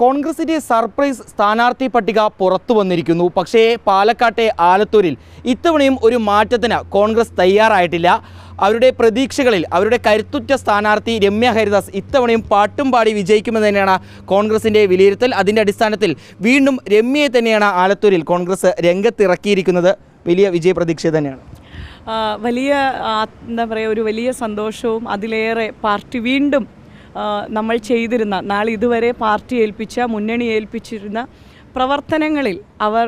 കോൺഗ്രസിന്റെ സർപ്രൈസ് സ്ഥാനാർത്ഥി പട്ടിക പുറത്തു വന്നിരിക്കുന്നു. പക്ഷേ പാലക്കാട്ടെ ആലത്തൂരിൽ ഇത്തവണയും ഒരു മാറ്റത്തിന് കോൺഗ്രസ് തയ്യാറായിട്ടില്ല. അവരുടെ പ്രതീക്ഷകളിൽ അവരുടെ കരുത്തുറ്റ സ്ഥാനാർത്ഥി രമ്യ ഹരിദാസ് ഇത്തവണയും പാട്ടും പാടി വിജയിക്കുമെന്ന് തന്നെയാണ് കോൺഗ്രസിന്റെ വിലയിരുത്തൽ. അതിന്റെ അടിസ്ഥാനത്തിൽ വീണ്ടും രമ്യയെ തന്നെയാണ് ആലത്തൂരിൽ കോൺഗ്രസ് രംഗത്തിറക്കിയിരിക്കുന്നത്. വലിയ വിജയ പ്രതീക്ഷ തന്നെയാണ് വലിയ എന്താ പറയുക ഒരു വലിയ സന്തോഷവും അതിലേറെ പാർട്ടി വീണ്ടും നമ്മൾ ചെയ്തിരുന്ന നാളെ ഇതുവരെ പാർട്ടി ഏൽപ്പിച്ച മുന്നണി ഏൽപ്പിച്ചിരുന്ന പ്രവർത്തനങ്ങളിൽ അവർ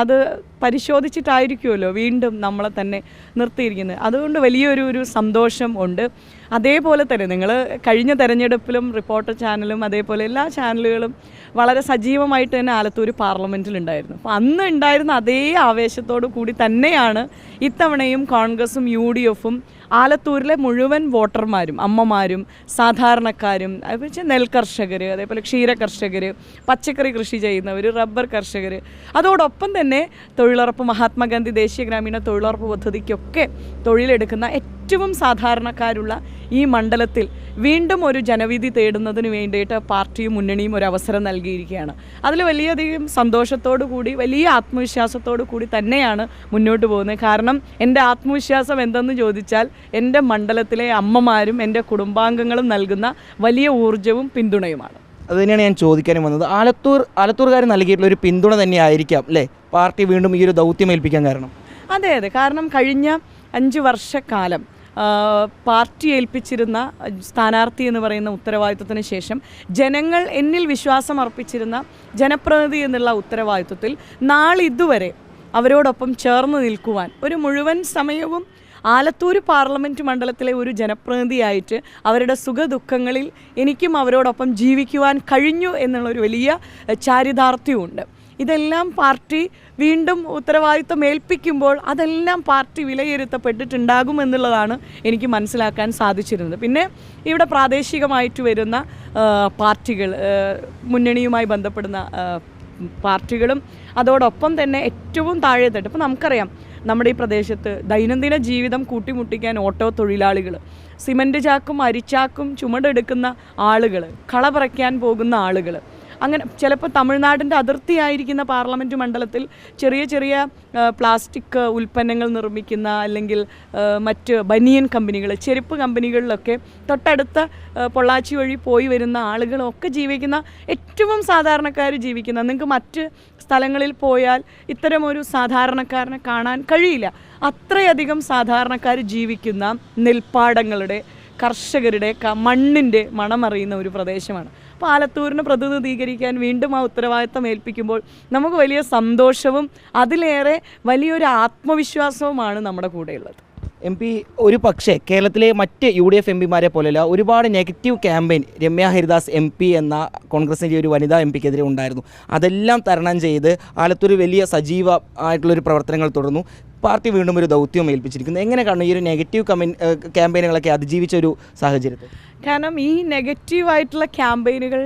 അത് പരിശോധിച്ചിട്ടായിരിക്കുമല്ലോ വീണ്ടും നമ്മളെ തന്നെ നിർത്തിയിരിക്കുന്നത്. അതുകൊണ്ട് വലിയൊരു ഒരു സന്തോഷം ഉണ്ട്. അതേപോലെ തന്നെ നിങ്ങൾ കഴിഞ്ഞ തെരഞ്ഞെടുപ്പിലും റിപ്പോർട്ടർ ചാനലും അതേപോലെ എല്ലാ ചാനലുകളും വളരെ സജീവമായിട്ട് തന്നെ ആലത്തൂർ പാർലമെന്റിലുണ്ടായിരുന്നു. അപ്പോൾ അന്ന് ഉണ്ടായിരുന്ന അതേ ആവേശത്തോടു കൂടി തന്നെയാണ് ഇത്തവണയും കോൺഗ്രസും യു ഡി എഫും ആലത്തൂരിലെ മുഴുവൻ വോട്ടർമാരും അമ്മമാരും സാധാരണക്കാരും അതുപോലെ നെൽ കർഷകർ അതേപോലെ ക്ഷീര കർഷകർ പച്ചക്കറി കൃഷി ചെയ്യുന്നവർ റബ്ബർ കർഷകർ അതോടൊപ്പം തന്നെ തൊഴിലുറപ്പ് മഹാത്മാഗാന്ധി ദേശീയ ഗ്രാമീണ തൊഴിലുറപ്പ് പദ്ധതിക്കൊക്കെ തൊഴിലെടുക്കുന്ന ഏറ്റവും സാധാരണക്കാരുള്ള ഈ മണ്ഡലത്തിൽ വീണ്ടും ഒരു ജനവിധി തേടുന്നതിന് വേണ്ടിയിട്ട് പാർട്ടിയും മുന്നണിയും ഒരു അവസരം നൽകിയിരിക്കുകയാണ്. അതിൽ വലിയധികം സന്തോഷത്തോടു കൂടി വലിയ ആത്മവിശ്വാസത്തോടു കൂടി തന്നെയാണ് മുന്നോട്ട് പോകുന്നത്. കാരണം എന്റെ ആത്മവിശ്വാസം എന്തെന്ന് ചോദിച്ചാൽ എന്റെ മണ്ഡലത്തിലെ അമ്മമാരും എന്റെ കുടുംബാംഗങ്ങളും നൽകുന്ന വലിയ ഊർജവും പിന്തുണയുമാണ്. അത് തന്നെയാണ് ഞാൻ ചോദിക്കാനും വന്നത്. ആലത്തൂർ ആലത്തൂർകാർ നൽകിയിട്ടുള്ള ഒരു പിന്തുണ തന്നെയായിരിക്കാം അല്ലേ? പാർട്ടി വീണ്ടും ഈ ഒരു ദൗത്യം ഏൽപ്പിക്കാൻ കാരണം. അതെ അതെ. കാരണം കഴിഞ്ഞ അഞ്ച് വർഷക്കാലം പാർട്ടി ഏൽപ്പിച്ചിരുന്ന സ്ഥാനാർത്ഥി എന്ന് പറയുന്ന ഉത്തരവാദിത്വത്തിന് ശേഷം ജനങ്ങൾ എന്നിൽ വിശ്വാസം അർപ്പിച്ചിരുന്ന ജനപ്രതിനിധി എന്നുള്ള ഉത്തരവാദിത്വത്തിൽ നാളിതുവരെ അവരോടൊപ്പം ചേർന്ന് നിൽക്കുവാൻ ഒരു മുഴുവൻ സമയവും ആലത്തൂർ പാർലമെന്റ് മണ്ഡലത്തിലെ ഒരു ജനപ്രതിനിധിയായിട്ട് അവരുടെ സുഖദുഃഖങ്ങളിൽ എനിക്കും അവരോടൊപ്പം ജീവിക്കുവാൻ കഴിഞ്ഞു എന്നുള്ളൊരു വലിയ ചാരിതാർത്ഥ്യമുണ്ട്. ഇതെല്ലാം പാർട്ടി വീണ്ടും ഉത്തരവാദിത്വം ഏൽപ്പിക്കുമ്പോൾ അതെല്ലാം പാർട്ടി വിലയിരുത്തപ്പെട്ടിട്ടുണ്ടാകും എന്നുള്ളതാണ് എനിക്ക് മനസ്സിലാക്കാൻ സാധിച്ചിരുന്നത്. പിന്നെ ഇവിടെ പ്രാദേശികമായിട്ട് വരുന്ന പാർട്ടികൾ മുന്നണിയുമായി ബന്ധപ്പെടുന്ന പാർട്ടികളും അതോടൊപ്പം തന്നെ ഏറ്റവും താഴെ തട്ട് ഇപ്പോൾ നമുക്കറിയാം നമ്മുടെ ഈ പ്രദേശത്ത് ദൈനംദിന ജീവിതം കൂട്ടിമുട്ടിക്കാൻ ഓട്ടോ തൊഴിലാളികൾ സിമന്റ് ചാക്കും അരിച്ചാക്കും ചുമടെടുക്കുന്ന ആളുകൾ കള പറിക്കാൻ പോകുന്ന ആളുകൾ അങ്ങനെ ചിലപ്പോൾ തമിഴ്നാടിന്റെ അതിർത്തിയായിരിക്കുന്ന പാർലമെന്റ് മണ്ഡലത്തിൽ ചെറിയ ചെറിയ പ്ലാസ്റ്റിക് ഉൽപ്പന്നങ്ങൾ നിർമ്മിക്കുന്ന അല്ലെങ്കിൽ മറ്റ് ബനിയൻ കമ്പനികൾ ചെരുപ്പ് കമ്പനികളിലൊക്കെ തൊട്ടടുത്ത പൊള്ളാച്ചി വഴി പോയി വരുന്ന ആളുകളൊക്കെ ജീവിക്കുന്ന ഏറ്റവും സാധാരണക്കാർ ജീവിക്കുന്ന നിങ്ങൾക്ക് മറ്റ് സ്ഥലങ്ങളിൽ പോയാൽ ഇത്തരമൊരു സാധാരണക്കാരനെ കാണാൻ കഴിയില്ല. അത്രയധികം സാധാരണക്കാർ ജീവിക്കുന്ന നെൽപ്പാടങ്ങളുടെ കർഷകരുടെ മണ്ണിന്റെ മണമറിയുന്ന ഒരു പ്രദേശമാണ്. അപ്പോൾ ആലത്തൂരിനെ പ്രതിനിധീകരിക്കാൻ വീണ്ടും ആ ഉത്തരവാദിത്തം ഏൽപ്പിക്കുമ്പോൾ നമുക്ക് വലിയ സന്തോഷവും അതിലേറെ വലിയൊരു ആത്മവിശ്വാസവുമാണ് നമ്മുടെ കൂടെയുള്ളത്. എം പി ഒരു പക്ഷേ കേരളത്തിലെ മറ്റ് യു ഡി എഫ് എം പിമാരെ പോലെയല്ല ഒരുപാട് negative campaign Ramya Haridas M P എന്ന കോൺഗ്രസിന്റെ ഒരു വനിതാ എം പിക്കെതിരെ ഉണ്ടായിരുന്നു. അതെല്ലാം തരണം ചെയ്ത് ആലത്തൂർ വലിയ സജീവ ആയിട്ടുള്ളൊരു പ്രവർത്തനങ്ങൾ തുടർന്നു. പാർട്ടി വീണ്ടും ഒരു ദൗത്യം ഏൽപ്പിച്ചിരിക്കുന്നു. എങ്ങനെ കാണുന്നു ഈ ഒരു നെഗറ്റീവ് കമൻ ക്യാമ്പയിനുകളൊക്കെ അതിജീവിച്ച ഒരു സാഹചര്യത്തിൽ കാരണം ഈ നെഗറ്റീവായിട്ടുള്ള ക്യാമ്പയിനുകൾ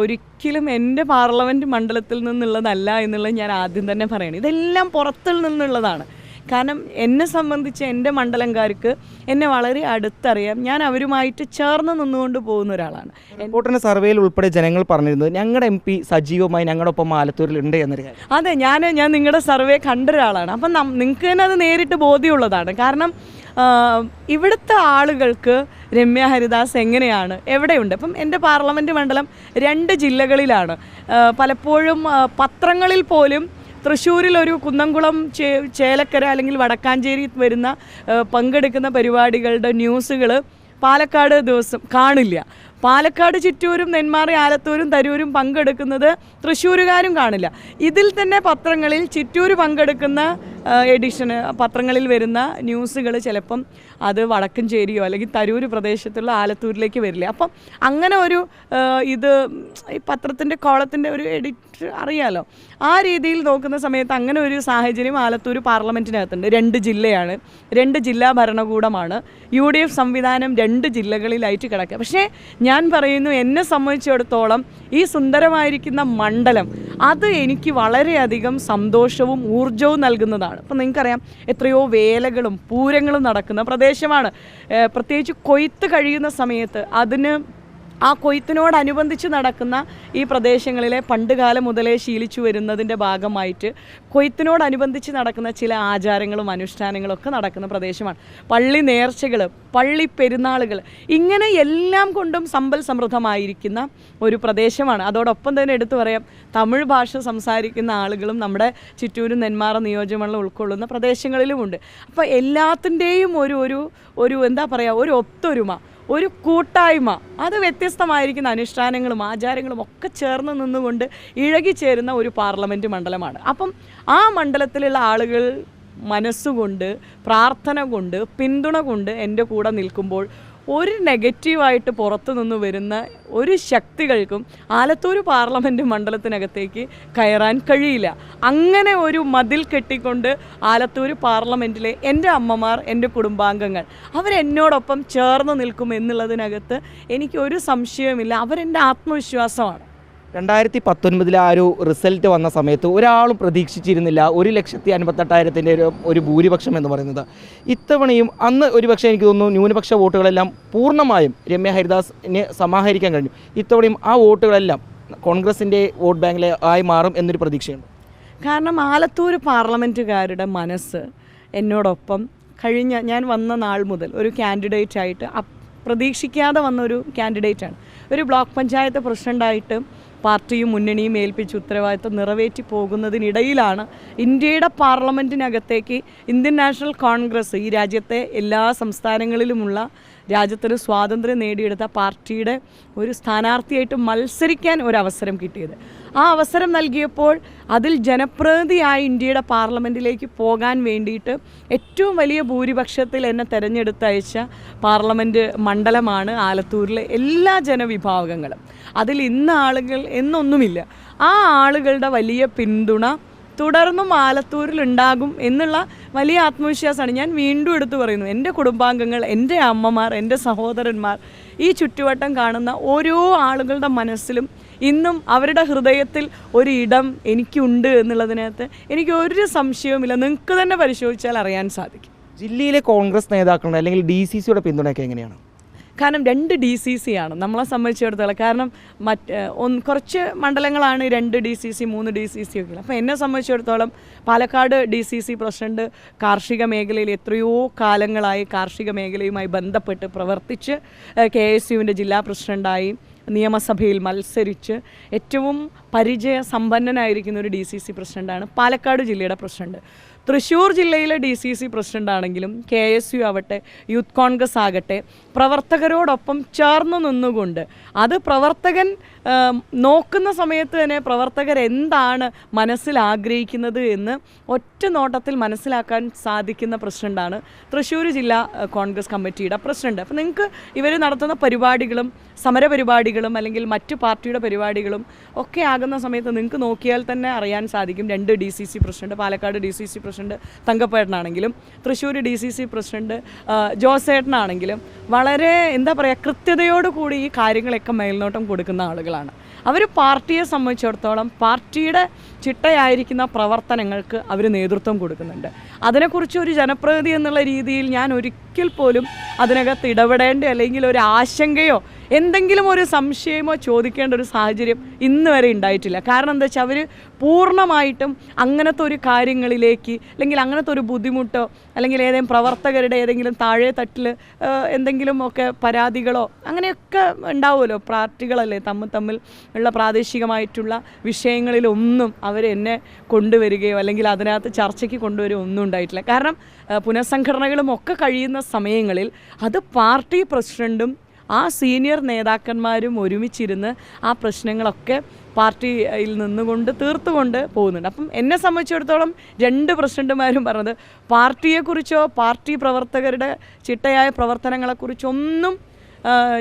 ഒരിക്കലും എന്റെ പാർലമെന്റ് മണ്ഡലത്തിൽ നിന്നുള്ളതല്ല എന്നുള്ളത് ഞാൻ ആദ്യം തന്നെ പറയണം. ഇതെല്ലാം പുറത്തിൽ നിന്നുള്ളതാണ്. കാരണം എന്നെ സംബന്ധിച്ച് എന്റെ മണ്ഡലംകാർക്ക് എന്നെ വളരെ അടുത്തറിയാം. ഞാൻ അവരുമായിട്ട് ചേർന്ന് നിന്നുകൊണ്ട് പോകുന്ന ഒരാളാണ്. റിപ്പോർട്ടിന്റെ സർവേയിൽ ഉൾപ്പെടെ ജനങ്ങൾ പറഞ്ഞിരുന്നത് ഞങ്ങളുടെ എം പി സജീവമായി ഞങ്ങളുടെ ഒപ്പം ആലത്തൂരിൽ ഉണ്ട് എന്നൊരു കാര്യം. അതെ ഞാൻ ഞാൻ നിങ്ങളുടെ സർവേ കണ്ട ഒരാളാണ്. അപ്പം നിങ്ങൾക്ക് തന്നെ അത് നേരിട്ട് ബോധ്യമുള്ളതാണ്. കാരണം ഇവിടുത്തെ ആളുകൾക്ക് രമ്യ ഹരിദാസ് എങ്ങനെയാണ്? എവിടെയുണ്ട്? അപ്പം എന്റെ പാർലമെന്റ് മണ്ഡലം രണ്ട് ജില്ലകളിലാണ്. പലപ്പോഴും പത്രങ്ങളിൽ പോലും തൃശ്ശൂരിൽ ഒരു കുന്നംകുളം ചേലക്കര അല്ലെങ്കിൽ വടക്കാഞ്ചേരി വരുന്ന പങ്കെടുക്കുന്ന പരിപാടികളുടെ ന്യൂസുകൾ പാലക്കാട് ദിവസം കാണില്ല. പാലക്കാട് ചിറ്റൂരും നെന്മാറ ആലത്തൂരും തരൂരും പങ്കെടുക്കുന്നത് തൃശ്ശൂരുകാരും കാണില്ല. ഇതിൽ തന്നെ പത്രങ്ങളിൽ ചിറ്റൂർ പങ്കെടുക്കുന്ന എഡിഷന് പത്രങ്ങളിൽ വരുന്ന ന്യൂസുകൾ ചിലപ്പം അത് വടക്കഞ്ചേരിയോ അല്ലെങ്കിൽ തരൂർ പ്രദേശത്തുള്ള ആലത്തൂരിലേക്ക് വരില്ല. അപ്പം അങ്ങനെ ഒരു ഇത് ഈ പത്രത്തിന്റെ കോളത്തിന്റെ ഒരു എഡിറ്റ് അറിയാലോ. ആ രീതിയിൽ നോക്കുന്ന സമയത്ത് അങ്ങനെ ഒരു സാഹചര്യം ആലത്തൂർ പാർലമെന്റിനകത്തുണ്ട് രണ്ട് ജില്ലയാണ്. രണ്ട് ജില്ലാ ഭരണകൂടമാണ്. യു ഡി എഫ് സംവിധാനം രണ്ട് ജില്ലകളിലായിട്ട് കിടക്കുക. പക്ഷേ ഞാൻ പറയുന്നു എന്നെ സംബന്ധിച്ചിടത്തോളം ഈ സുന്ദരമായിരിക്കുന്ന മണ്ഡലം അത് എനിക്ക് വളരെയധികം സന്തോഷവും ഊർജവും നൽകുന്നതാണ്. അപ്പം നിങ്ങൾക്കറിയാം എത്രയോ വേലകളും പൂരങ്ങളും നടക്കുന്ന പ്രദേശമാണ്. പ്രത്യേകിച്ച് കൊയ്ത്ത് കഴിയുന്ന സമയത്ത് അതിന് ആ കൊയ്ത്തിനോടനുബന്ധിച്ച് നടക്കുന്ന ഈ പ്രദേശങ്ങളിലെ പണ്ടുകാലം മുതലേ ശീലിച്ചു വരുന്നതിന്റെ ഭാഗമായിട്ട് കൊയ്ത്തിനോടനുബന്ധിച്ച് നടക്കുന്ന ചില ആചാരങ്ങളും അനുഷ്ഠാനങ്ങളും ഒക്കെ നടക്കുന്ന പ്രദേശമാണ്. പള്ളി നേർച്ചകൾ പള്ളി പെരുന്നാളുകൾ ഇങ്ങനെ എല്ലാം കൊണ്ടും സമ്പൽ സമൃദ്ധമായിരിക്കുന്ന ഒരു പ്രദേശമാണ്. അതോടൊപ്പം തന്നെ എടുത്തു പറയാം തമിഴ് ഭാഷ സംസാരിക്കുന്ന ആളുകളും നമ്മുടെ ചുറ്റൂരും നെന്മാറ നിയോജകമണ്ഡലം ഉൾക്കൊള്ളുന്ന പ്രദേശങ്ങളിലുമുണ്ട്. അപ്പോൾ എല്ലാത്തിന്റെയും ഒരു ഒരു ഒരു എന്താ പറയുക ഒരു ഒത്തൊരുമ. ഒരു കൂട്ടായ്മ. അത് വ്യത്യസ്തമായിരിക്കുന്ന അനുഷ്ഠാനങ്ങളും ആചാരങ്ങളും ഒക്കെ ചേർന്ന് നിന്നുകൊണ്ട് ഇഴകിച്ചേരുന്ന ഒരു പാർലമെന്റ് മണ്ഡലമാണ്. അപ്പം ആ മണ്ഡലത്തിലുള്ള ആളുകൾ മനസ്സുകൊണ്ട് പ്രാർത്ഥന കൊണ്ട് പിന്തുണ കൊണ്ട് എന്റെ കൂടെ നിൽക്കുമ്പോൾ ഒരു നെഗറ്റീവായിട്ട് പുറത്തു നിന്ന് വരുന്ന ഒരു ശക്തികൾക്കും ആലത്തൂർ പാർലമെന്റ് മണ്ഡലത്തിനകത്തേക്ക് കയറാൻ കഴിയില്ല. അങ്ങനെ ഒരു മതിൽ കെട്ടിക്കൊണ്ട് ആലത്തൂർ പാർലമെന്റിലെ എന്റെ അമ്മമാർ എന്റെ കുടുംബാംഗങ്ങൾ അവരെന്നോടൊപ്പം ചേർന്ന് നിൽക്കും എന്നുള്ളതിനകത്ത് എനിക്കൊരു സംശയവുമില്ല. അവരെന്റെ ആത്മവിശ്വാസമാണ്. രണ്ടായിരത്തി പത്തൊൻപതിലെ ആ ഒരു റിസൾട്ട് വന്ന സമയത്ത് ഒരാളും പ്രതീക്ഷിച്ചിരുന്നില്ല. ഒരു ലക്ഷത്തി അൻപത്തെട്ടായിരത്തിന്റെ ഒരു ഒരു ഭൂരിപക്ഷം എന്ന് പറയുന്നത്. ഇത്തവണയും അന്ന് ഒരു പക്ഷേ എനിക്ക് തോന്നുന്നു ന്യൂനപക്ഷ വോട്ടുകളെല്ലാം പൂർണമായും രമ്യ ഹരിദാസിന് സമാഹരിക്കാൻ കഴിഞ്ഞു. ഇത്തവണയും ആ വോട്ടുകളെല്ലാം കോൺഗ്രസിന്റെ വോട്ട് ബാങ്കിലെ ആയി മാറും എന്നൊരു പ്രതീക്ഷയുണ്ട്. കാരണം ആലത്തൂർ പാർലമെന്റുകാരുടെ മനസ്സ് എന്നോടൊപ്പം കഴിഞ്ഞ ഞാൻ വന്ന നാൾ മുതൽ ഒരു കാൻഡിഡേറ്റ് ആയിട്ട് പ്രതീക്ഷിക്കാതെ വന്ന ഒരു കാൻഡിഡേറ്റാണ് ഒരു ബ്ലോക്ക് പഞ്ചായത്ത് പ്രസിഡന്റായിട്ട് പാർട്ടിയും മുന്നണിയും ഏൽപ്പിച്ച് ഉത്തരവാദിത്തം നിറവേറ്റി പോകുന്നതിനിടയിലാണ് ഇന്ത്യയുടെ പാർലമെന്റിനകത്തേക്ക് ഇന്ത്യൻ നാഷണൽ കോൺഗ്രസ് ഈ രാജ്യത്തെ എല്ലാ സംസ്ഥാനങ്ങളിലുമുള്ള രാജ്യത്തിന് സ്വാതന്ത്ര്യം നേടിയെടുത്ത പാർട്ടിയുടെ ഒരു സ്ഥാനാർത്ഥിയായിട്ട് മത്സരിക്കാൻ ഒരു അവസരം കിട്ടിയത്. ആ അവസരം നൽകിയപ്പോൾ അതിൽ ജനപ്രതിനിധിയായി ഇന്ത്യയുടെ പാർലമെന്റിലേക്ക് പോകാൻ വേണ്ടിയിട്ട് ഏറ്റവും വലിയ ഭൂരിപക്ഷത്തിൽ എന്നെ തിരഞ്ഞെടുത്തയച്ച പാർലമെന്റ് മണ്ഡലമാണ് ആലത്തൂരിലെ എല്ലാ ജനവിഭാഗങ്ങളും. അതിൽ ഇന്ന ആളുകൾ എന്നൊന്നുമില്ല. ആ ആളുകളുടെ വലിയ പിന്തുണ തുടർന്നും ആലത്തൂരിൽ ഉണ്ടാകും എന്നുള്ള വലിയ ആത്മവിശ്വാസമാണ്. ഞാൻ വീണ്ടും എടുത്തു പറയുന്നു എന്റെ കുടുംബാംഗങ്ങൾ എന്റെ അമ്മമാർ എന്റെ സഹോദരന്മാർ ഈ ചുറ്റുവട്ടം കാണുന്ന ഓരോ ആളുകളുടെ മനസ്സിലും ഇന്നും അവരുടെ ഹൃദയത്തിൽ ഒരിടം എനിക്കുണ്ട് എന്നുള്ളതിനകത്ത് എനിക്ക് ഒരു സംശയവുമില്ല. നിങ്ങൾക്ക് തന്നെ പരിശോധിച്ചാൽ അറിയാൻ സാധിക്കും. ജില്ലയിലെ കോൺഗ്രസ് നേതാക്കളുടെ അല്ലെങ്കിൽ ഡി സി സിയുടെ പിന്തുണയൊക്കെ എങ്ങനെയാണ്? കാരണം രണ്ട് ഡി സി സി ആണ്. നമ്മളെ സംബന്ധിച്ചിടത്തോളം. കാരണം മറ്റ് ഒന്ന് കുറച്ച് മണ്ഡലങ്ങളാണ് രണ്ട് ഡി സി സി മൂന്ന് ഡി സി സി ഒക്കെ അപ്പോൾ എന്നെ സംബന്ധിച്ചിടത്തോളം Palakkad D C C president കാർഷിക മേഖലയിൽ എത്രയോ കാലങ്ങളായി കാർഷിക മേഖലയുമായി ബന്ധപ്പെട്ട് പ്രവർത്തിച്ച് കെ എസ് യുവിന്റെ ജില്ലാ പ്രസിഡന്റായി നിയമസഭയിൽ മത്സരിച്ച് ഏറ്റവും പരിചയ സമ്പന്നനായിരിക്കുന്ന ഒരു ഡി സി സി പ്രസിഡന്റാണ് പാലക്കാട് ജില്ലയുടെ പ്രസിഡന്റ്. തൃശ്ശൂർ ജില്ലയിലെ ഡി സി സി പ്രസിഡന്റ് ആണെങ്കിലും കെ എസ് യു ആവട്ടെ യൂത്ത് കോൺഗ്രസ് ആകട്ടെ പ്രവർത്തകരോടൊപ്പം ചേർന്ന് നിന്നുകൊണ്ട് അത് പ്രവർത്തകൻ നോക്കുന്ന സമയത്ത് തന്നെ പ്രവർത്തകർ എന്താണ് മനസ്സിൽ ആഗ്രഹിക്കുന്നത് എന്ന് ഒറ്റ നോട്ടത്തിൽ മനസ്സിലാക്കാൻ സാധിക്കുന്ന പ്രസിഡന്റാണ് തൃശ്ശൂർ ജില്ലാ കോൺഗ്രസ് കമ്മിറ്റിയുടെ പ്രസിഡന്റ്. അപ്പോൾ നിങ്ങൾക്ക് ഇവർ നടത്തുന്ന പരിപാടികളും സമരപരിപാടികളും അല്ലെങ്കിൽ മറ്റു പാർട്ടിയുടെ പരിപാടികളും ഒക്കെ ആകുന്ന സമയത്ത് നിങ്ങൾക്ക് നോക്കിയാൽ തന്നെ അറിയാൻ സാധിക്കും. രണ്ട് D C C president Palakkad D C C president തങ്കപ്പേട്ടനാണെങ്കിലും Thrissur D C C president ആ, ജോസേട്ടനാണെങ്കിലും വളരെ എന്താ പറയുക കൃത്യതയോടുകൂടി ഈ കാര്യങ്ങളൊക്കെ മേൽനോട്ടം കൊടുക്കുന്ന ആളുകളാണ് അവർ പാർട്ടിയെ സംബന്ധിച്ചിടത്തോളം പാർട്ടിയുടെ ചിട്ടയായിരിക്കുന്ന പ്രവർത്തനങ്ങൾക്ക് അവർ നേതൃത്വം കൊടുക്കുന്നുണ്ട്. അതിനെക്കുറിച്ച് ഒരു ജനപ്രതിനിധി എന്നുള്ള രീതിയിൽ ഞാൻ ഒരിക്കൽ പോലും അതിനകത്ത് ഇടപെടേണ്ട അല്ലെങ്കിൽ ഒരു ആശങ്കയോ എന്തെങ്കിലും ഒരു സംശയമോ ചോദിക്കേണ്ട ഒരു സാഹചര്യം ഇന്ന് വരെ ഉണ്ടായിട്ടില്ല. കാരണം എന്താ വെച്ചാൽ അവർ പൂർണമായിട്ടും അങ്ങനത്തെ ഒരു കാര്യങ്ങളിലേക്ക് അല്ലെങ്കിൽ അങ്ങനത്തെ ഒരു ബുദ്ധിമുട്ടോ അല്ലെങ്കിൽ ഏതെങ്കിലും പ്രവർത്തകരുടെ ഏതെങ്കിലും താഴെ തട്ടിൽ എന്തെങ്കിലും ഒക്കെ പരാതികളോ അങ്ങനെയൊക്കെ ഉണ്ടാവുമല്ലോ. പാർട്ടികളല്ലേ തമ്മിൽ തമ്മിൽ ഉള്ള പ്രാദേശികമായിട്ടുള്ള വിഷയങ്ങളിലൊന്നും അവരെന്നെ കൊണ്ടുവരികയോ അല്ലെങ്കിൽ അതിനകത്ത് ചർച്ചയ്ക്ക് കൊണ്ടുവരികയോ ഒന്നും ഉണ്ടായിട്ടില്ല. കാരണം പുനഃസംഘടനകളും ഒക്കെ കഴിയുന്ന സമയങ്ങളിൽ അത് പാർട്ടി പ്രസിഡന്റും ആ സീനിയർ നേതാക്കന്മാരും ഒരുമിച്ചിരുന്ന് ആ പ്രശ്നങ്ങളൊക്കെ പാർട്ടിയിൽ നിന്നുകൊണ്ട് തീർത്തുകൊണ്ട് പോകുന്നുണ്ട്. അപ്പം എന്നെ സംബന്ധിച്ചിടത്തോളം രണ്ട് പ്രസിഡന്റുമാരും പറഞ്ഞത് പാർട്ടിയെക്കുറിച്ചോ പാർട്ടി പ്രവർത്തകരുടെ ചിട്ടയായ പ്രവർത്തനങ്ങളെക്കുറിച്ചോ ഒന്നും ആ,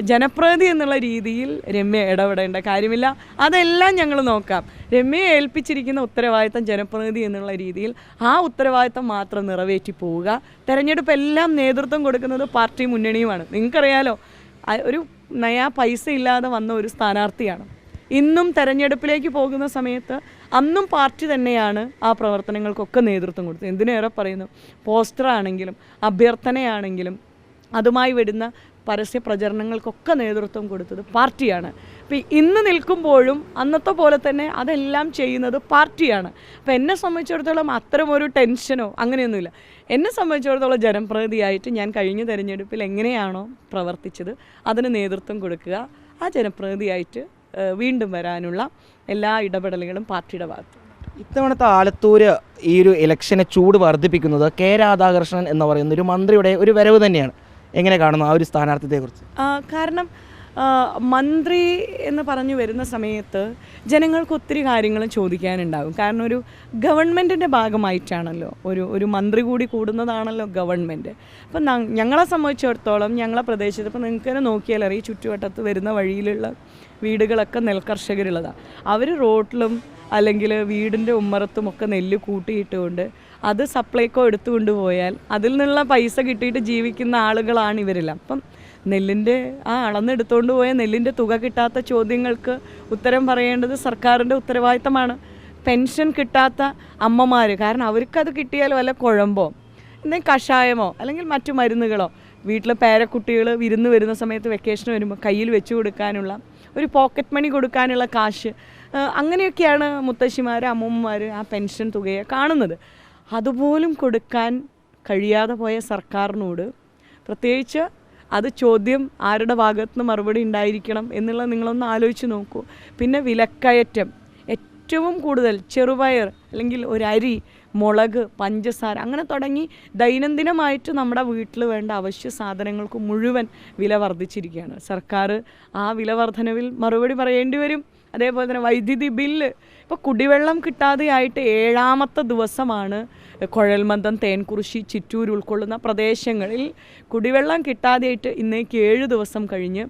ജനപ്രതിനിധി എന്നുള്ള രീതിയിൽ രമ്യ ഇടപെടേണ്ട കാര്യമില്ല. അതെല്ലാം ഞങ്ങൾ നോക്കാം. രമ്യയെ ഏൽപ്പിച്ചിരിക്കുന്ന ഉത്തരവാദിത്തം ജനപ്രതി എന്നുള്ള രീതിയിൽ ആ ഉത്തരവാദിത്തം മാത്രം നിറവേറ്റി പോവുക. തെരഞ്ഞെടുപ്പ് എല്ലാം നേതൃത്വം കൊടുക്കുന്നത് പാർട്ടി മുന്നണിയുമാണ്. നിങ്ങൾക്കറിയാലോ ഒരു നയാ പൈസ ഇല്ലാതെ വന്ന ഒരു സ്ഥാനാർത്ഥിയാണ്. ഇന്നും തെരഞ്ഞെടുപ്പിലേക്ക് പോകുന്ന സമയത്ത് അന്നും പാർട്ടി തന്നെയാണ് ആ പ്രവർത്തനങ്ങൾക്കൊക്കെ നേതൃത്വം കൊടുത്തത്. എന്തിനേറെ പറയുന്നു? പോസ്റ്ററാണെങ്കിലും അഭ്യർത്ഥനയാണെങ്കിലും അതുമായി വരുന്ന പരസ്യ പ്രചരണങ്ങൾക്കൊക്കെ നേതൃത്വം കൊടുത്തത് പാർട്ടിയാണ്. അപ്പോൾ ഇന്ന് നിൽക്കുമ്പോഴും അന്നത്തെ പോലെ തന്നെ അതെല്ലാം ചെയ്യുന്നത് പാർട്ടിയാണ്. അപ്പോൾ എന്നെ സംബന്ധിച്ചിടത്തോളം അത്തരമൊരു ടെൻഷനോ അങ്ങനെയൊന്നുമില്ല. എന്നെ സംബന്ധിച്ചിടത്തോളം ജനപ്രതിനിധിയായിട്ട് ഞാൻ കഴിഞ്ഞ തിരഞ്ഞെടുപ്പിൽ എങ്ങനെയാണോ പ്രവർത്തിച്ചത് അതിന് നേതൃത്വം കൊടുക്കുക. ആ ജനപ്രതിനിധിയായിട്ട് വീണ്ടും വരാനുള്ള എല്ലാ ഇടപെടലുകളും പാർട്ടിയുടെ ഭാഗത്ത്. ഇത്തവണത്തെ ആലത്തൂര് ഈ ഒരു ഇലക്ഷനെ ചൂട് വർദ്ധിപ്പിക്കുന്നത് കെ രാധാകൃഷ്ണൻ എന്ന് പറയുന്ന ഒരു മന്ത്രിയുടെ ഒരു വരവ് തന്നെയാണ്. എങ്ങനെ കാണുന്നു ആ ഒരു സ്ഥാനാർത്ഥിത്തെക്കുറിച്ച് കുറിച്ച് കാരണം മന്ത്രി എന്ന് പറഞ്ഞു വരുന്ന സമയത്ത് ജനങ്ങൾക്ക് ഒത്തിരി കാര്യങ്ങൾ ചോദിക്കാനുണ്ടാകും. കാരണം ഒരു ഗവൺമെന്റിന്റെ ഭാഗമായിട്ടാണല്ലോ ഒരു ഒരു മന്ത്രി കൂടി കൂടുന്നതാണല്ലോ ഗവൺമെന്റ് അപ്പം ഞങ്ങളെ സംബന്ധിച്ചിടത്തോളം ഞങ്ങളെ പ്രദേശത്ത് ഇപ്പം നിങ്ങൾക്ക് തന്നെ നോക്കിയാൽ അറിയാം ചുറ്റുവട്ടത്ത് വരുന്ന വഴിയിലുള്ള വീടുകളൊക്കെ നെൽകർഷകരുള്ളതാണ് അവർ റോട്ടിലും അല്ലെങ്കിൽ വീടിന്റെ ഉമ്മറത്തും ഒക്കെ നെല്ല് കൂട്ടിയിട്ടുകൊണ്ട് അത് സപ്ലൈക്കോ എടുത്തുകൊണ്ട് പോയാൽ അതിൽ നിന്നുള്ള പൈസ കിട്ടിയിട്ട് ജീവിക്കുന്ന ആളുകളാണ് ഇവരെല്ലാം. അപ്പം നെല്ലിന്റെ ആ അളന്നെടുത്തുകൊണ്ട് പോയ നെല്ലിന്റെ തുക കിട്ടാത്ത ചോദ്യങ്ങൾക്ക് ഉത്തരം പറയേണ്ടത് സർക്കാരിന്റെ ഉത്തരവാദിത്തമാണ്. പെൻഷൻ കിട്ടാത്ത അമ്മമാർ കാരണം അവർക്കത് കിട്ടിയാൽ വല്ല കുഴമ്പോ എന്തെങ്കിലും കഷായമോ അല്ലെങ്കിൽ മറ്റു മരുന്നുകളോ. വീട്ടിലെ പേരക്കുട്ടികൾ വിരുന്ന് വരുന്ന സമയത്ത് വെക്കേഷൻ വരുമ്പോൾ കയ്യിൽ വെച്ച് കൊടുക്കാനുള്ള ഒരു പോക്കറ്റ് മണി കൊടുക്കാനുള്ള കാശ് അങ്ങനെയൊക്കെയാണ് മുത്തശ്ശിമാർ അമ്മൂമ്മമാർ ആ പെൻഷൻ തുകയെ കാണുന്നത്. അതുപോലും കൊടുക്കാൻ കഴിയാതെ പോയ സർക്കാരിനോട് പ്രത്യേകിച്ച് അത് ചോദ്യം ആരുടെ ഭാഗത്ത് നിന്ന് മറുപടി ഉണ്ടായിരിക്കണം എന്നുള്ളത് നിങ്ങളൊന്ന് ആലോചിച്ച് നോക്കൂ. പിന്നെ വിലക്കയറ്റം. ഏറ്റവും കൂടുതൽ ചെറുപയർ അല്ലെങ്കിൽ ഒരു അരി മുളക് പഞ്ചസാര അങ്ങനെ തുടങ്ങി ദൈനംദിനമായിട്ട് നമ്മുടെ വീട്ടിൽ വേണ്ട അവശ്യ സാധനങ്ങൾക്ക് മുഴുവൻ വില വർദ്ധിച്ചിരിക്കുകയാണ്. സർക്കാർ ആ വില വർധനവിൽ മറുപടി പറയേണ്ടി വരും. അതേപോലെ തന്നെ വൈദ്യുതി ബില്ല് ഇപ്പോൾ കുടിവെള്ളം കിട്ടാതെയായിട്ട് ഏഴാമത്തെ ദിവസമാണ് കുഴൽമന്ദം തേൻകുറിശി ചിറ്റൂർ ഉൾക്കൊള്ളുന്ന പ്രദേശങ്ങളിൽ കുടിവെള്ളം കിട്ടാതെയായിട്ട് ഇന്നേക്ക് ഏഴ് ദിവസം കഴിഞ്ഞ്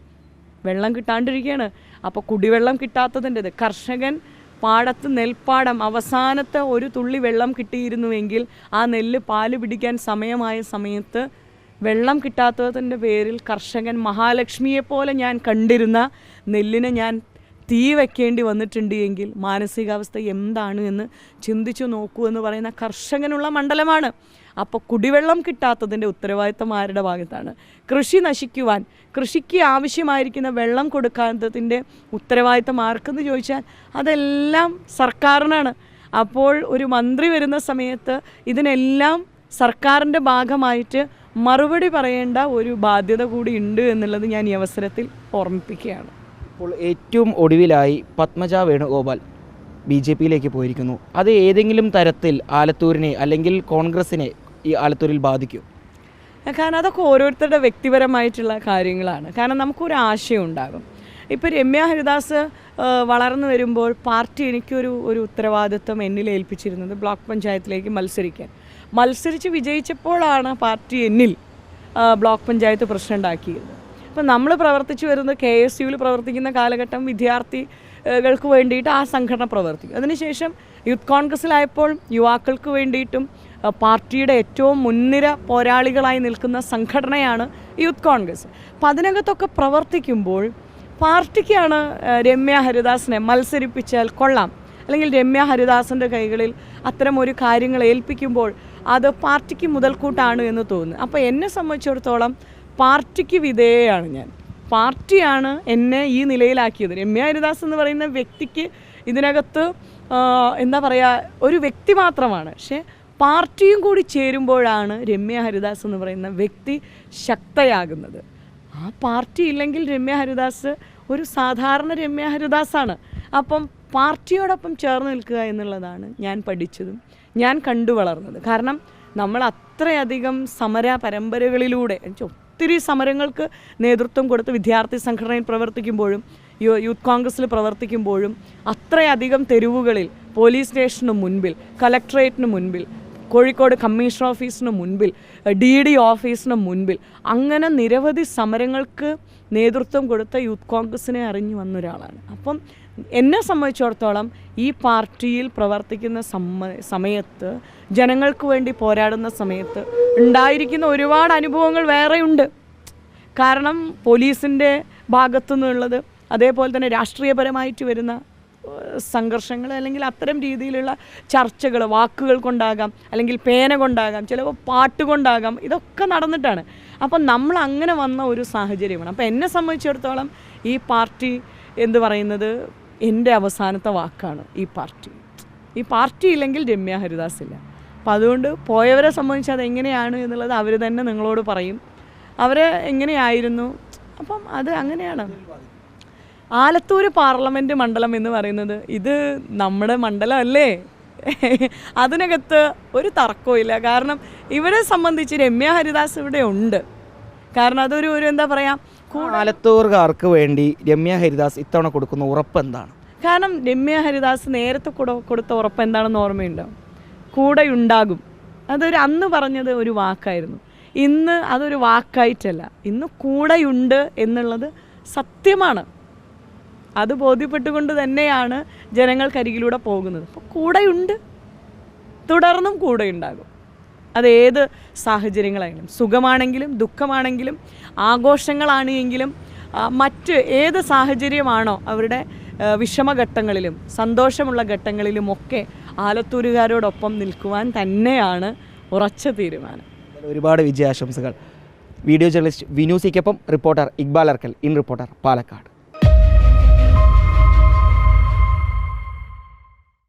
വെള്ളം കിട്ടാണ്ടിരിക്കുകയാണ്. അപ്പോൾ കുടിവെള്ളം കിട്ടാത്തതിന്റെത് കർഷകൻ പാടത്ത് നെൽപ്പാടം അവസാനത്തെ ഒരു തുള്ളി വെള്ളം കിട്ടിയിരുന്നുവെങ്കിൽ ആ നെല്ല് പാൽ പിടിക്കാൻ സമയമായ സമയത്ത് വെള്ളം കിട്ടാത്തതിന്റെ പേരിൽ കർഷകൻ മഹാലക്ഷ്മിയെപ്പോലെ ഞാൻ കണ്ടിരുന്ന നെല്ലിനെ ഞാൻ തീ വെക്കേണ്ടി വന്നിട്ടുണ്ട് എങ്കിൽ മാനസികാവസ്ഥ എന്താണ് എന്ന് ചിന്തിച്ചു നോക്കൂ എന്ന് പറയുന്ന കർഷകനുള്ള മണ്ഡലമാണ്. അപ്പോൾ കുടിവെള്ളം കിട്ടാത്തതിന്റെ ഉത്തരവാദിത്തം ആരുടെ ഭാഗത്താണ്? കൃഷി നശിക്കുവാൻ കൃഷിക്ക് ആവശ്യമായിരിക്കുന്ന വെള്ളം കൊടുക്കാത്തതിന്റെ ഉത്തരവാദിത്തം ആർക്കെന്ന് ചോദിച്ചാൽ അതെല്ലാം സർക്കാരിനാണ്. അപ്പോൾ ഒരു മന്ത്രി വരുന്ന സമയത്ത് ഇതിനെല്ലാം സർക്കാരിന്റെ ഭാഗമായിട്ട് മറുപടി പറയേണ്ട ഒരു ബാധ്യത കൂടി ഉണ്ട് എന്നുള്ളത് ഞാൻ ഈ അവസരത്തിൽ ഓർമ്മിപ്പിക്കുകയാണ്. ഇപ്പോൾ ഏറ്റവും ഒടുവിലായി പത്മജ വേണുഗോപാൽ ബി ജെ പിയിലേക്ക് പോയിരിക്കുന്നു. അത് ഏതെങ്കിലും തരത്തിൽ ആലത്തൂരിനെ അല്ലെങ്കിൽ കോൺഗ്രസിനെ ഈ ആലത്തൂരിൽ ബാധിക്കും? കാരണം അതൊക്കെ ഓരോരുത്തരുടെ വ്യക്തിപരമായിട്ടുള്ള കാര്യങ്ങളാണ്. കാരണം നമുക്കൊരു ആശയം ഉണ്ടാകും. ഇപ്പോൾ രമ്യ ഹരിദാസ് വളർന്നു വരുമ്പോൾ പാർട്ടി എനിക്കൊരു ഒരു ഉത്തരവാദിത്വം എന്നിൽ ഏൽപ്പിച്ചിരുന്നത് ബ്ലോക്ക് പഞ്ചായത്തിലേക്ക് മത്സരിക്കാൻ. മത്സരിച്ച് വിജയിച്ചപ്പോഴാണ് പാർട്ടി എന്നിൽ ബ്ലോക്ക് പഞ്ചായത്ത് പ്രസിഡന്റ് അപ്പം നമ്മൾ പ്രവർത്തിച്ചു വരുന്ന കെ എസ് യുവിൽ പ്രവർത്തിക്കുന്ന കാലഘട്ടം വിദ്യാർത്ഥികൾക്ക് വേണ്ടിയിട്ട് ആ സംഘടന പ്രവർത്തിക്കും. അതിനുശേഷം യൂത്ത് കോൺഗ്രസ്സിലായപ്പോൾ യുവാക്കൾക്ക് വേണ്ടിയിട്ടും പാർട്ടിയുടെ ഏറ്റവും മുൻനിര പോരാളികളായി നിൽക്കുന്ന സംഘടനയാണ് യൂത്ത് കോൺഗ്രസ്. അപ്പം അതിനകത്തൊക്കെ പ്രവർത്തിക്കുമ്പോൾ പാർട്ടിക്കാണ് രമ്യ ഹരിദാസിനെ മത്സരിപ്പിച്ചാൽ കൊള്ളാം. അല്ലെങ്കിൽ രമ്യ ഹരിദാസിന്റെ കൈകളിൽ അത്തരം ഒരു കാര്യങ്ങൾ ഏൽപ്പിക്കുമ്പോൾ അത് പാർട്ടിക്ക് മുതൽക്കൂട്ടാണ് എന്ന് തോന്നുന്നു. അപ്പോൾ എന്നെ സംബന്ധിച്ചിടത്തോളം പാർട്ടിക്ക് വിധേയയാണ് ഞാൻ. പാർട്ടിയാണ് എന്നെ ഈ നിലയിലാക്കിയത്. രമ്യ ഹരിദാസ് എന്ന് പറയുന്ന വ്യക്തിക്ക് ഇതിനകത്ത് എന്താ പറയുക ഒരു വ്യക്തി മാത്രമാണ്. പക്ഷേ പാർട്ടിയും കൂടി ചേരുമ്പോഴാണ് രമ്യ ഹരിദാസ് എന്ന് പറയുന്ന വ്യക്തി ശക്തയാകുന്നത്. ആ പാർട്ടി ഇല്ലെങ്കിൽ രമ്യ ഹരിദാസ് ഒരു സാധാരണ രമ്യ ഹരിദാസാണ്. അപ്പം പാർട്ടിയോടൊപ്പം ചേർന്ന് നിൽക്കുക എന്നുള്ളതാണ് ഞാൻ പഠിച്ചതും ഞാൻ കണ്ടു വളർന്നത് കാരണം നമ്മൾ അത്രയധികം സമര പരമ്പരകളിലൂടെ ഒത്തിരി സമരങ്ങൾക്ക് നേതൃത്വം കൊടുത്ത് വിദ്യാർത്ഥി സംഘടനയിൽ പ്രവർത്തിക്കുമ്പോഴും യൂത്ത് കോൺഗ്രസ്സിൽ പ്രവർത്തിക്കുമ്പോഴും അത്രയധികം തെരുവുകളിൽ പോലീസ് സ്റ്റേഷന് മുൻപിൽ കലക്ട്രേറ്റിന് മുൻപിൽ കോഴിക്കോട് കമ്മീഷൻ ഓഫീസിന് മുൻപിൽ ഡി ഡി ഓഫീസിന് മുൻപിൽ അങ്ങനെ നിരവധി സമരങ്ങൾക്ക് നേതൃത്വം കൊടുത്ത യൂത്ത് കോൺഗ്രസിനെ അറിഞ്ഞു വന്ന ഒരാളാണ് അപ്പം എന്നെ സംബന്ധിച്ചിടത്തോളം ഈ പാർട്ടിയിൽ പ്രവർത്തിക്കുന്ന സമ സമയത്ത് ജനങ്ങൾക്ക് വേണ്ടി പോരാടുന്ന സമയത്ത് ഉണ്ടായിരിക്കുന്ന ഒരുപാട് അനുഭവങ്ങൾ വേറെയുണ്ട്. കാരണം പോലീസിന്റെ ഭാഗത്തു നിന്നുള്ളത് അതേപോലെ തന്നെ രാഷ്ട്രീയപരമായിട്ട് വരുന്ന സംഘർഷങ്ങൾ അല്ലെങ്കിൽ അത്തരം രീതിയിലുള്ള ചർച്ചകൾ വാക്കുകൾ കൊണ്ടാകാം അല്ലെങ്കിൽ പേന കൊണ്ടാകാം ചിലപ്പോൾ പാട്ട് കൊണ്ടാകാം ഇതൊക്കെ നടന്നിട്ടാണ്. അപ്പം നമ്മൾ അങ്ങനെ വന്ന ഒരു സാഹചര്യമാണ്. അപ്പം എന്നെ സംബന്ധിച്ചിടത്തോളം ഈ പാർട്ടി എന്ന് പറയുന്നത് എന്റെ അവസാനത്തെ വാക്കാണ് ഈ പാർട്ടി. ഈ പാർട്ടി ഇല്ലെങ്കിൽ രമ്യ ഹരിദാസ് ഇല്ല. അപ്പോൾ അതുകൊണ്ട് പോയവരെ സംബന്ധിച്ച് അതെങ്ങനെയാണ് എന്നുള്ളത് അവർ തന്നെ നിങ്ങളോട് പറയും. അവരെ എങ്ങനെയായിരുന്നു? അപ്പം അത് അങ്ങനെയാണ്. ആലത്തൂർ പാർലമെന്റ് മണ്ഡലം എന്ന് പറയുന്നത് ഇത് നമ്മുടെ മണ്ഡലം അല്ലേ അതിനകത്ത് ഒരു തർക്കവും ഇല്ല. കാരണം ഇവരെ സംബന്ധിച്ച് രമ്യ ഹരിദാസ് ഇവിടെ ഉണ്ട്. കാരണം അതൊരു ഒരു എന്താ പറയുക ആലത്തൂർകാർക്ക് വേണ്ടി രമ്യ ഹരിദാസ് ഇത്തവണ കൊടുക്കുന്ന ഉറപ്പ് എന്താണ്? കാരണം രമ്യ ഹരിദാസ് നേരത്തെ കൂടെ കൊടുത്ത ഉറപ്പ് എന്താണെന്ന് ഓർമ്മയുണ്ടോ? കൂടെ ഉണ്ടാകും അതൊരു അന്ന് പറഞ്ഞത് ഒരു വാക്കായിരുന്നു. ഇന്ന് അതൊരു വാക്കായിട്ടല്ല. ഇന്ന് കൂടെയുണ്ട് എന്നുള്ളത് സത്യമാണ്. അത് ബോധ്യപ്പെട്ടുകൊണ്ട് തന്നെയാണ് ജനങ്ങൾക്കരികിലൂടെ പോകുന്നത്. അപ്പോൾ കൂടെയുണ്ട്. തുടർന്നും കൂടെ ഉണ്ടാകും അത് ഏത് സാഹചര്യങ്ങളായാലും സുഖമാണെങ്കിലും ദുഃഖമാണെങ്കിലും ആഘോഷങ്ങളാണ് എങ്കിലും മറ്റ് ഏത് സാഹചര്യമാണോ അവരുടെ വിഷമഘട്ടങ്ങളിലും സന്തോഷമുള്ള ഘട്ടങ്ങളിലുമൊക്കെ ആലത്തൂരുകാരോടൊപ്പം നിൽക്കുവാൻ തന്നെയാണ് ഉറച്ച തീരുമാനം. ഒരുപാട് വിജയാശംസകൾ. Video journalist Vinu സിക്കൊപ്പം reporter Iqbal Arkkal in reporter Palakkad.